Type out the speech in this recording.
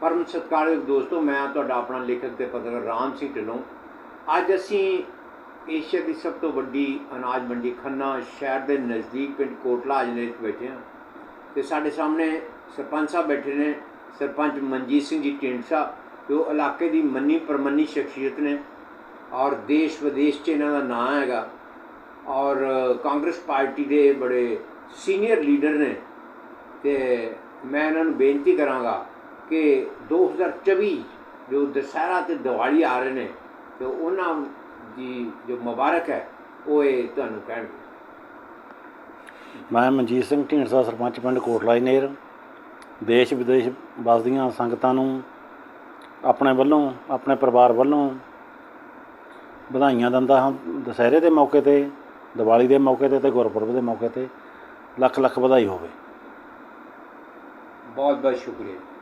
ਪਰਮ ਸਤਿਕਾਰਯੋਗ ਦੋਸਤੋ, ਮੈਂ ਤੁਹਾਡਾ ਆਪਣਾ ਲੇਖਕ ਤੇ ਪੱਤਰਕਾਰ ਰਾਮ ਸਿੰਘ ਢਿੱਲੋਂ ਅੱਜ ਅਸੀਂ ਏਸ਼ੀਆ ਦੀ ਸਭ ਤੋਂ ਵੱਡੀ ਅਨਾਜ ਮੰਡੀ ਖੰਨਾ ਸ਼ਹਿਰ ਦੇ ਨਜ਼ਦੀਕ ਪਿੰਡ ਕੋਟਲਾ ਅਜਨੇਰ ਵਿੱਚ ਬੈਠੇ ਹਾਂ ਤੇ ਸਾਡੇ ਸਾਹਮਣੇ ਸਰਪੰਚ ਸਾਹਿਬ ਬੈਠੇ ਨੇ, ਸਰਪੰਚ ਮਨਜੀਤ ਸਿੰਘ ਜੀ ਢਿੰਡਸਾ ਜੋ ਇਲਾਕੇ ਦੀ ਮੰਨੀ ਪਰਮੰਨੀ ਸ਼ਖਸੀਅਤ ਨੇ ਔਰ ਦੇਸ਼ ਵਿਦੇਸ਼ 'ਚ ਇਹਨਾਂ ਦਾ ਨਾਂ ਹੈਗਾ ਔਰ ਕਾਂਗਰਸ ਪਾਰਟੀ ਦੇ ਬੜੇ ਸੀਨੀਅਰ ਲੀਡਰ ਨੇ ਤੇ ਮੈਂ ਇਹਨਾਂ ਨੂੰ ਬੇਨਤੀ ਕਰਾਂਗਾ ਕਿ 2024 ਜੋ ਦਸਹਿਰਾ ਤੇ ਦੀਵਾਲੀ ਆ ਰਹੇ ਨੇ ਤੇ ਉਹਨਾਂ ਦੀ ਜੋ ਮੁਬਾਰਕ ਹੈ ਉਹ ਇਹ ਤੁਹਾਨੂੰ ਕਹਿਣਗੇ। ਮੈਂ ਮਨਜੀਤ ਸਿੰਘ ਢੀਂਡਸਾ ਸਰਪੰਚ ਪਿੰਡ ਕੋਟਲਾ ਨੇਰ। ਦੇਸ਼ ਵਿਦੇਸ਼ ਵਸਦੀਆਂ ਸੰਗਤਾਂ ਨੂੰ ਆਪਣੇ ਵੱਲੋਂ ਆਪਣੇ ਪਰਿਵਾਰ ਵੱਲੋਂ ਵਧਾਈਆਂ ਦਿੰਦਾ ਹਾਂ। ਦੁਸਹਿਰੇ ਦੇ ਮੌਕੇ ਤੇ ਦੀਵਾਲੀ ਦੇ ਮੌਕੇ ਤੇ ਤੇ ਗੁਰਪੁਰਬ ਦੇ ਮੌਕੇ ਤੇ ਲੱਖ ਲੱਖ ਵਧਾਈ ਹੋਵੇ। ਬਹੁਤ ਬਹੁਤ ਸ਼ੁਕਰੀਆ।